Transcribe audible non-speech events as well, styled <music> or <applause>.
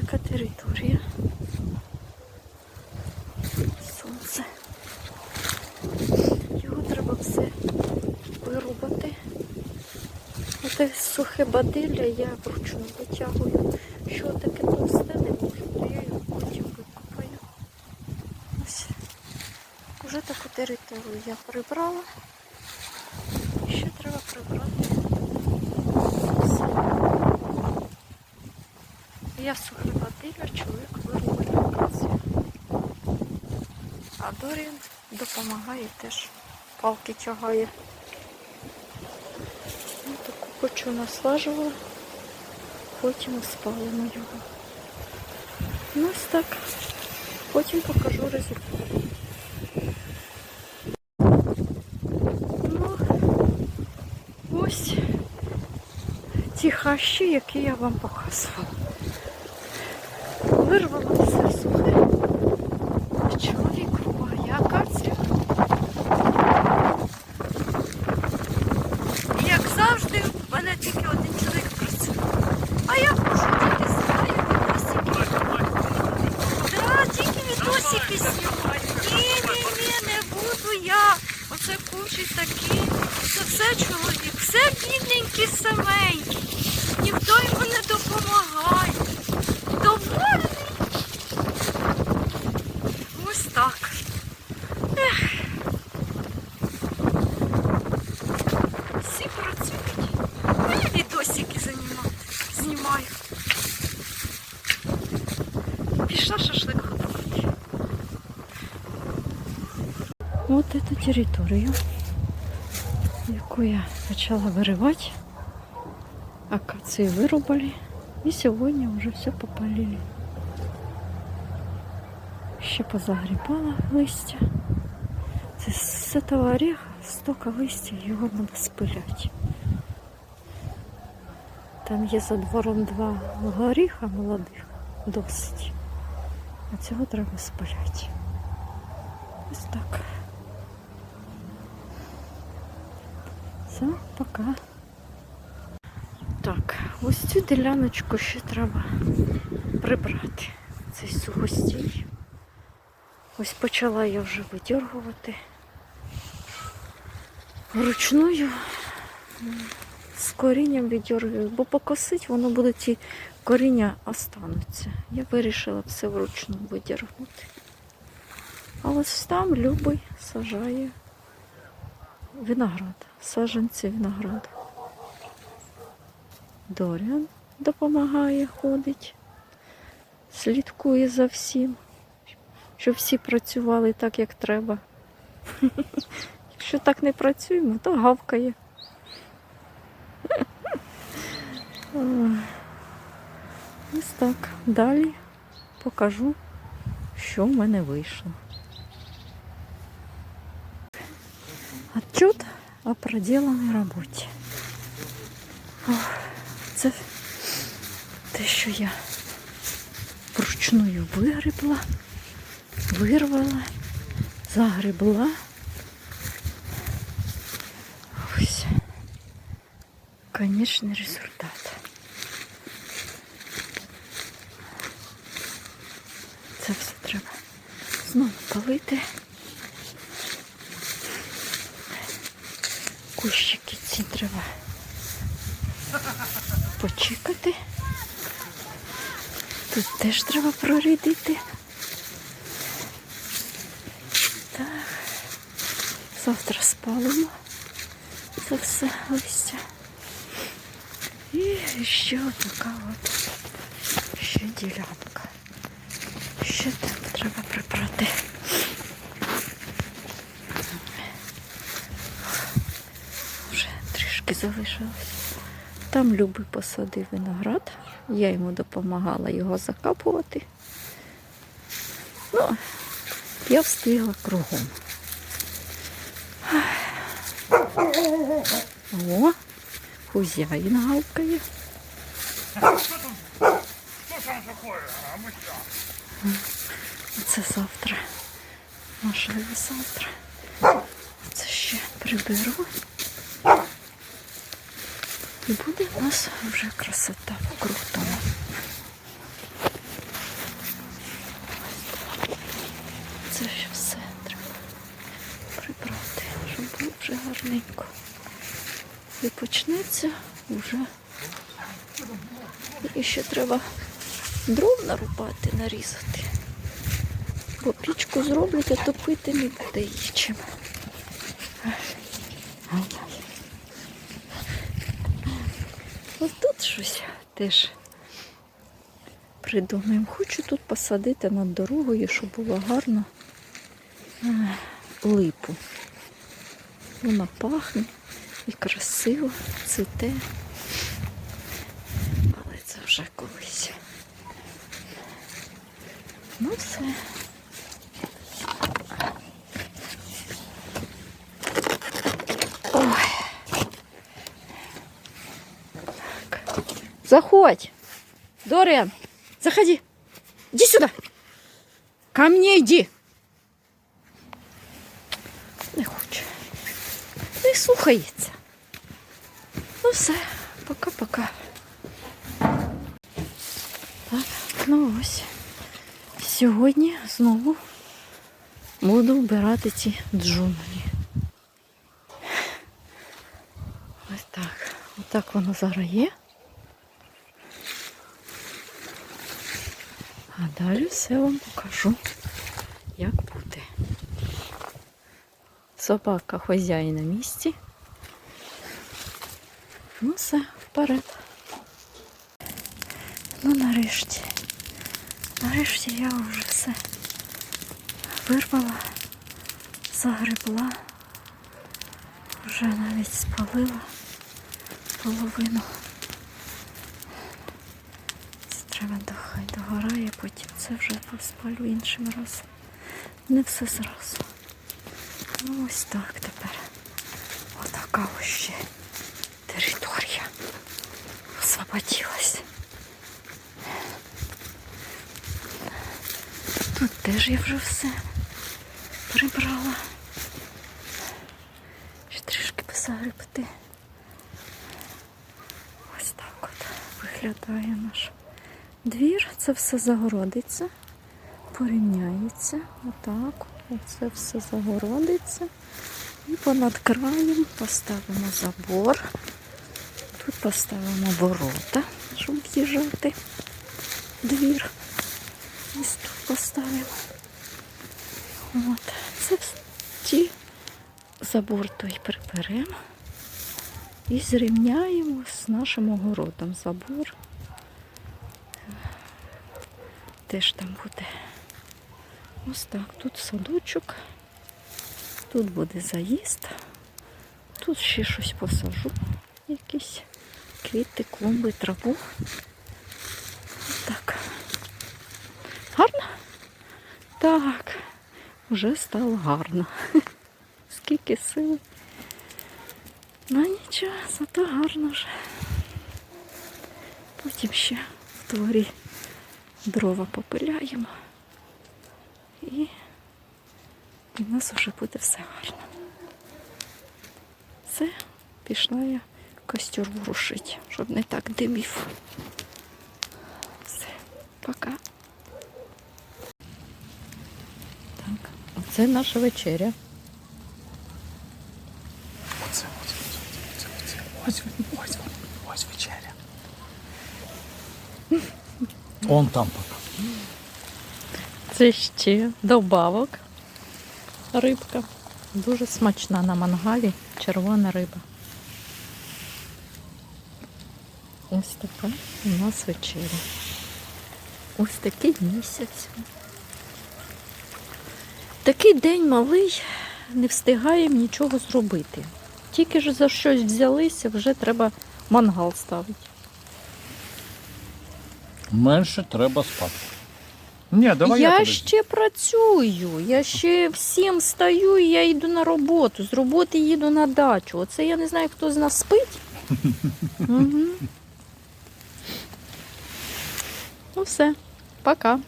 така територія. Сонце. Його треба все вирубати. Оте сухе бадилля я вручну витягую. Що таке товсте не можу, то я його потім викопаю. Ось. Уже таку територію я прибрала. Ще треба прибрати. Я сухе А Дорін допомагає теж. Палки тягає. Ну, таку кучу наслажувала, потім спалимо його. Ну ось так. Потім покажу результат. Ну, ось ті хащі, які я вам показувала. Вирвала все сухе. А чоловік рубає акацію. І як завжди, в мене тільки один чоловік працює. А я можу тільки знаю відосики. Да, тільки відосики знімаю. Ні, ні, ні, не буду я. Оце кучі такі. Це все чоловік. Все бідненькі саменькі. Ніхто йому не допомагає. Довольний. Ось так. Всі працюють. А я відосики знімати. Знімаю. Пішла шашлик готувати. Вот эту территорию, яку я почала виривати. Акації вирубали. І сьогодні вже все попалили. Ще позагрібала листя. Це з этого ореха столько листя, його треба спиляти. Там є за двором два горіха молодих, досить. А цього треба спиляти. Ось так. Все, пока. Так, ось цю діляночку ще треба прибрати. Цей сухостій. Ось почала я вже видергувати. Вручною з корінням віддергую, бо покосить воно буде ті коріння остануться. Я вирішила все вручну видергнути. А ось там любий сажає виноград, саджанці винограду. Доріан допомагає, ходить, слідкує за всім, щоб всі працювали так, як треба. <laughs> Якщо так не працюємо, то гавкає. <laughs> Ось так. Далі покажу, що в мене вийшло. Отчет о проделанной роботі. Ох, Це те, що я вручную вигребла, вирвала, загребла. Ось. Конечний результат. Це все треба знову полити. Кущики ці треба почекати. Тут теж треба прорядити. Так. Завтра спалимо це все листя. І ще така от ще ділянка. Ще там треба прибрати. Вже трішки залишилось. Там Люби посадив виноград. Я йому допомагала його закапувати. Ну, я встигла кругом. О, хузяїн гавкає. Це завтра. Можливо, завтра. Це ще приберу. І буде у нас вже красота вокруг тому. Це ще все треба прибрати, щоб було вже гарненько. І почнеться вже. І ще треба дров нарубати, нарізати. Бо пічку зроблять, а топити не буде її чим. Щось теж придумаємо. Хочу тут посадити над дорогою, щоб було гарно липу. Вона пахне і красиво цвіте. Але це вже колись. Ну все. Заходь. Дориан, заходи. Иди сюда. Ко мне иди. Не хоче. Не слухається. Ну все, пока-пока. Так, ну ось. Сьогодні знову буду вбирати ці джунглі. Ось так. Отак воно зараз є. А далі все вам покажу, як буде. Собака хазяїн на місці. Ну все, вперед. Ну нарешті. Нарешті я вже все вирвала, загребла, вже навіть спалила половину. Це треба дохай догорає, потім це вже спалю іншим разом. Не все зразу. Ну ось так тепер. Отака ось ще територія освободилась. Тут теж я вже все прибрала. Ще трішки посагребти. Ось так от виглядає наш двір. Це все загородиться, порівняється. Отак. Оце все загородиться. І понад краєм поставимо забор. Тут поставимо ворота, щоб в'їжджати двір. Ось тут поставимо. От. Це ті забор той приберемо і зрівняємо з нашим огородом забор. Теж там буде. Ось так, тут садочок, тут буде заїзд, тут ще щось посажу, якісь квіти, клумби, траву. Ось так. Гарно? Так, вже стало гарно. <laughs> Скільки сил. Ну нічого, зато гарно вже. Потім ще в дворі дрова попиляємо. І, і в нас вже буде все гарно. Все, пішла я костер ворушити, щоб не так димів. Все, пока. Так, оце наша вечеря. Оце, оце, оце, оце, оце. Ось, ось, ось вечеря. Он там пока. Це ще добавок. Рибка. Дуже смачна на мангалі. Червона риба. Ось така у нас вечеря. Ось такий місяць. Такий день малий, не встигаємо нічого зробити. Тільки ж за щось взялися, вже треба мангал ставити. Менше треба спати. Ні, давай я, я тобі. ще працюю, я ще всім стаю і я йду на роботу. З роботи їду на дачу. Оце я не знаю, хто з нас спить. <laughs> Угу. Ну все, пока.